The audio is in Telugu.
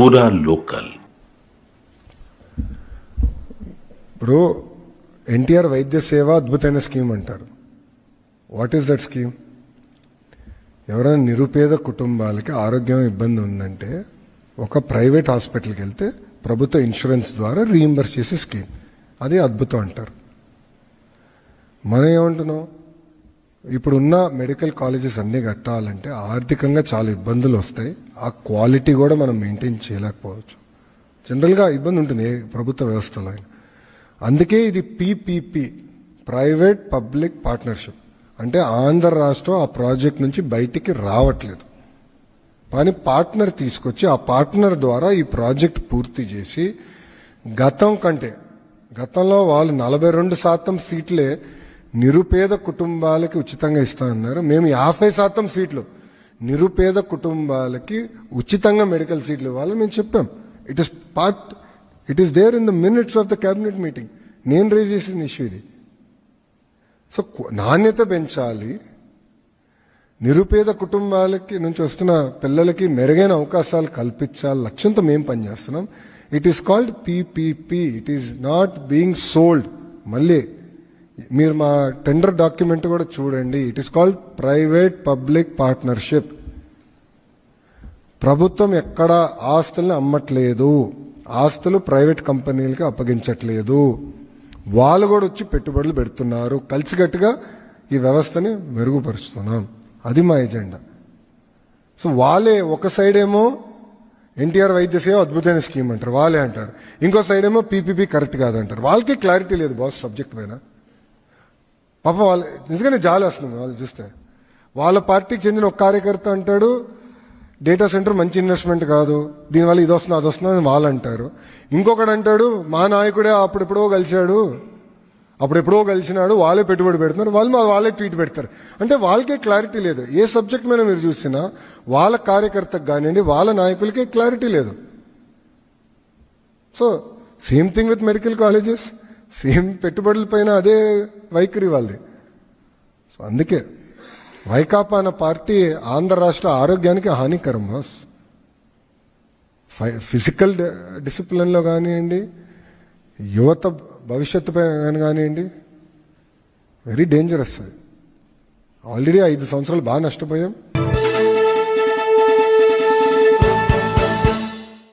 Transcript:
పూరా లోకల్ ఇప్పుడు ఎన్టీఆర్ వైద్య సేవ అద్భుతమైన స్కీమ్ అంటారు. వాట్ ఈస్ దట్ స్కీమ్ ఎవరైనా నిరుపేద కుటుంబాలకి ఆరోగ్యం ఇబ్బంది ఉందంటే ఒక ప్రైవేట్ హాస్పిటల్కి వెళ్తే ప్రభుత్వ ఇన్సూరెన్స్ ద్వారా రీఎంబర్స్ చేసే స్కీమ్ అది అద్భుతం అంటారు. మనం ఏమంటున్నాం? ఇప్పుడున్న మెడికల్ కాలేజెస్ అన్నీ కట్టాలంటే ఆర్థికంగా చాలా ఇబ్బందులు వస్తాయి. ఆ క్వాలిటీ కూడా మనం మెయింటైన్ చేయలేకపోవచ్చు. జనరల్గా ఇబ్బంది ఉంటుంది ఏ ప్రభుత్వ వ్యవస్థలో అయినా. అందుకే ఇది పీపీపీ ప్రైవేట్ పబ్లిక్ పార్ట్నర్షిప్ అంటే ఆంధ్ర రాష్ట్రం ఆ ప్రాజెక్ట్ నుంచి బయటికి రావట్లేదు. కానీ పార్ట్నర్ తీసుకొచ్చి ఆ పార్ట్నర్ ద్వారా ఈ ప్రాజెక్ట్ పూర్తి చేసి గతం కంటే గతంలో వాళ్ళు నలభై రెండు శాతం సీట్లే నిరుపేద కుటుంబాలకి ఉచితంగా ఇస్తా అన్నారు మేము యాభై శాతం సీట్లు నిరుపేద కుటుంబాలకి ఉచితంగా మెడికల్ సీట్లు ఇవ్వాలని మేము చెప్పాం. It is part it is there in the minutes of the cabinet meeting నేను రేజ్ చేసిన ఇష్యూ ఇది. సో నాణ్యత పెంచాలి. నిరుపేద కుటుంబాలకి నుంచి వస్తున్న పిల్లలకి మెరుగైన అవకాశాలు కల్పించాలి లక్ష్యంతో మేము పనిచేస్తున్నాం. It is called PPP it is not being sold మళ్ళీ మీరు మా టెండర్ డాక్యుమెంట్ కూడా చూడండి. It is called private public partnership ప్రభుత్వం ఎక్కడ ఆస్తుల్ని అమ్మట్లేదు. ఆస్తులు ప్రైవేట్ కంపెనీలకి అప్పగించట్లేదు. వాళ్ళు కూడా వచ్చి పెట్టుబడులు పెడుతున్నారు. కలిసికట్టుగా ఈ వ్యవస్థని మెరుగుపరుస్తున్నాం. అది మా ఎజెండా. సో వాళ్ళే ఒక సైడ్ ఏమో ఎన్టీఆర్ వైద్య సేవ అద్భుతమైన స్కీమ్ అంటారు. వాళ్ళే అంటారు. ఇంకో సైడ్ ఏమో పీపీపీ కరెక్ట్ కాదంటారు. వాళ్ళకి క్లారిటీ లేదు బాస్ సబ్జెక్ట్ పైన. పాప వాళ్ళు నిజంగానే జాలి వస్తుంది వాళ్ళు చూస్తే. వాళ్ళ పార్టీకి చెందిన ఒక కార్యకర్త అంటాడు డేటా సెంటర్ మంచి ఇన్వెస్ట్మెంట్ కాదు దీనివల్ల ఇది వస్తుంది అది వస్తుంది అని వాళ్ళు అంటారు. ఇంకొకడు అంటాడు మా నాయకుడే అప్పుడెప్పుడో కలిశాడు అప్పుడెప్పుడో కలిసినాడు వాళ్ళే పెట్టుబడి పెడుతున్నారు వాళ్ళు మా వాళ్ళే ట్వీట్ పెడతారు. అంటే వాళ్ళకే క్లారిటీ లేదు. ఏ సబ్జెక్ట్ మీద మీరు చూసినా వాళ్ళ కార్యకర్తకు కానివ్వండి వాళ్ళ నాయకులకే క్లారిటీ లేదు. So same thing with medical colleges same పెట్టుబడుల పైన అదే వైఖరి వాళ్ళది. సో అందుకే వైకాపా అన్న పార్టీ ఆంధ్ర రాష్ట్ర ఆరోగ్యానికి హానికరం బాస్. ఫిజికల్ డిసిప్లిన్లో కానివ్వండి యువత భవిష్యత్తు పైన కానివ్వండి వెరీ డేంజరస్. ఆల్రెడీ ఐదు సంవత్సరాలు బాగా నష్టపోయాం.